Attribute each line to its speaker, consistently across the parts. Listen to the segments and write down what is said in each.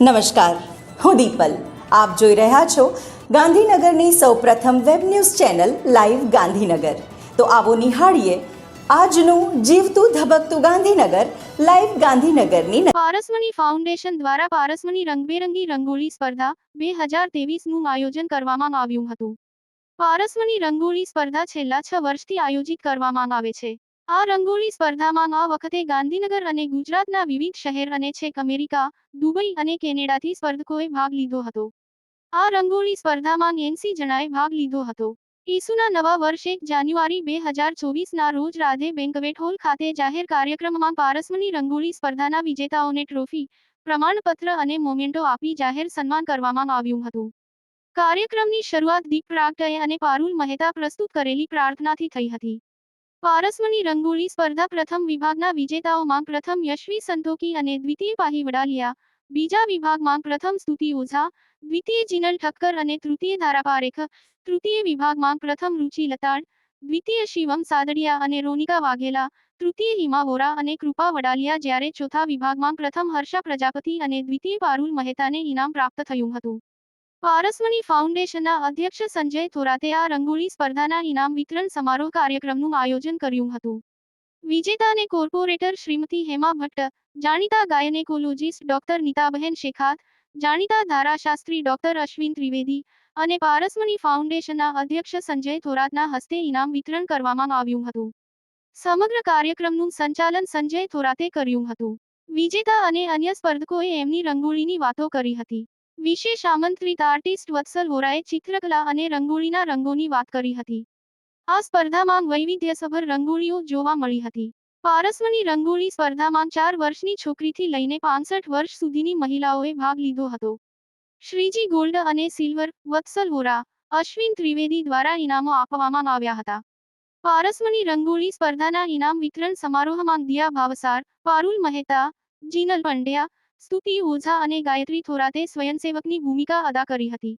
Speaker 1: નમસ્કાર, હું દીપલ. આપ જોઈ રહ્યા છો ગાંધીનગરની સૌપ્રથમ web news channel live Gandhinagar. તો આવો નિહાળીએ આજનું જીવતું ધબકતું ગાંધીનગર, લાઈવ ગાંધીનગરની
Speaker 2: પારસમણી ફાઉન્ડેશન દ્વારા પારસમણી રંગબેરંગી રંગોળી સ્પર્ધા બે હજાર તેવીસનું આયોજન કરવામાં આવ્યું હતું. પારસમણી રંગોળી સ્પર્ધા છેલ્લા છ વર્ષથી આયોજિત કરવામાં આવે છે. આ રંગોળી સ્પર્ધામાં આ વખતે ગાંધીનગર અને ગુજરાતના વિવિધ શહેર અને છેક અમેરિકા, દુબઈ અને કેનેડાથી સ્પર્ધકોએ ભાગ લીધો હતો. આ રંગોળી સ્પર્ધામાં એનસી જણાએ ભાગ લીધો હતો. ઈસુના નવા વર્ષ જાન્યુઆરી બે હજાર ચોવીસના રોજ રાધે બેન્કવેટ હોલ ખાતે જાહેર કાર્યક્રમમાં પારસમની રંગોળી સ્પર્ધાના વિજેતાઓને ટ્રોફી, પ્રમાણપત્ર અને મોમેન્ટો આપી જાહેર સન્માન કરવામાં આવ્યું હતું. કાર્યક્રમની શરૂઆત દીપ પ્રાગટય અને પારુલ મહેતા પ્રસ્તુત કરેલી પ્રાર્થનાથી થઈ હતી. પારસમણી રંગોળી સ્પર્ધા પ્રથમ વિભાગના વિજેતાઓમાં પ્રથમ યશવી સંતોકી અને દ્વિતીય પાહી વડાલિયા, બીજા વિભાગમાં પ્રથમ સ્તુતિ ઓઝા, દ્વિતીય જીનલ ઠક્કર અને તૃતીય ધારા પારેખ તૃતીય વિભાગમાં પ્રથમ રુચિ લતાડ, દ્વિતીય શિવમ સાદડિયા અને રોનિકા વાઘેલા, તૃતીય હિમા વોરા અને કૃપા વડાલિયા જ્યારે ચોથા વિભાગમાં પ્રથમ હર્ષા પ્રજાપતિ અને દ્વિતીય પારુલ મહેતાને ઇનામ પ્રાપ્ત થયું હતું. પારસમણી ફાઉન્ડેશનના અધ્યક્ષ સંજય થોરાતે આ રંગોળી સ્પર્ધાના ઇનામ વિતરણ સમારોહ કાર્યક્રમનું આયોજન કર્યું હતું. વિજેતાને કોર્પોરેટર શ્રીમતી હેમા ભટ્ટ, જાણીતા ગાયનેકોલોજીસ્ટ ડોક્ટર નીતાબહેન શેખાત, જાણીતા ધારાશાસ્ત્રી ડોક્ટર અશ્વિન ત્રિવેદી અને પારસમણી ફાઉન્ડેશનના અધ્યક્ષ સંજય થોરાતના હસ્તે ઇનામ વિતરણ કરવામાં આવ્યું હતું. સમગ્ર કાર્યક્રમનું સંચાલન સંજય થોરાતે કર્યું હતું. વિજેતા અને અન્ય સ્પર્ધકોએ એમની રંગોળીની વાતો કરી હતી. વિશેષ આમંત્રિત આર્ટિસ્ટ વત્સલ વોરાએ ચિત્રકલા અને રંગોળીના રંગોની વાત કરી હતી. આ સ્પર્ધામાં વૈવિધ્યસભર રંગોળીઓ જોવા મળી હતી. પારસમણી રંગોળી સ્પર્ધામાં ચાર વર્ષની છોકરીથી લઈને પાંસઠ વર્ષ સુધીની મહિલાઓએ ભાગ લીધો હતો. શ્રીજી ગોલ્ડ અને સિલ્વર વત્સલ વોરા, અશ્વિન ત્રિવેદી દ્વારા ઇનામો આપવામાં આવ્યા હતા. પારસમણી રંગોળી સ્પર્ધાના ઇનામ વિતરણ સમારોહમાં દિયા ભાવસાર, પારુલ મહેતા, જીનલ પંડ્યા સ્તુતિ, ઓઝા અને ગાયત્રી થોરાતે સ્વયંસેવકની ભૂમિકા અદા કરી હતી.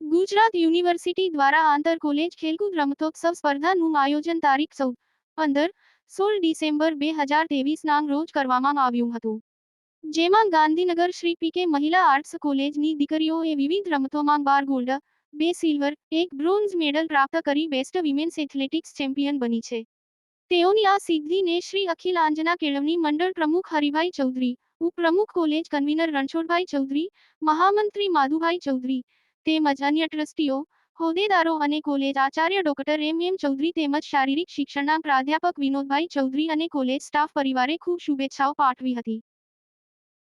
Speaker 2: ગુજરાત યુનિવર્સિટી દ્વારા આંતર કોલેજ ખેલકૂદ રમતોત્સવ સ્પર્ધાનું આયોજન તારીખ ચૌદ, પંદર, સોળ ડિસેમ્બર બે હજાર તેવીસના રોજ કરવામાં આવ્યું હતું. જેમાં ગાંધીનગર શ્રી પીકે મહિલા આર્ટ્સ કોલેજની દીકરીઓએ વિવિધ રમતોમાં બાર ગોલ્ડ, બે સિલ્વર, એક બ્રોન્ઝ મેડલ પ્રાપ્ત કરી બેસ્ટ વિમેન્સ એથ્લેટિક્સ ચેમ્પિયન બની છે. તેઓની આ સિદ્ધિને શ્રી અખિલ આંજના કેળવણી મંડળ પ્રમુખ હરિભાઈ ચૌધરી ઉપપ્રમુખ કોલેજ કન્વીનર રણછોડભાઈ ચૌધરી, મહામંત્રી માધુભાઈ ચૌધરી તેમજ અન્ય ટ્રસ્ટીઓ, હોદ્દેદારો અને કોલેજ આચાર્ય ડોક્ટર એમ એમ ચૌધરી તેમજ શારીરિક શિક્ષણના પ્રાધ્યાપક વિનોદભાઈ ચૌધરી અને કોલેજ સ્ટાફ પરિવારે ખૂબ શુભેચ્છાઓ પાઠવી હતી.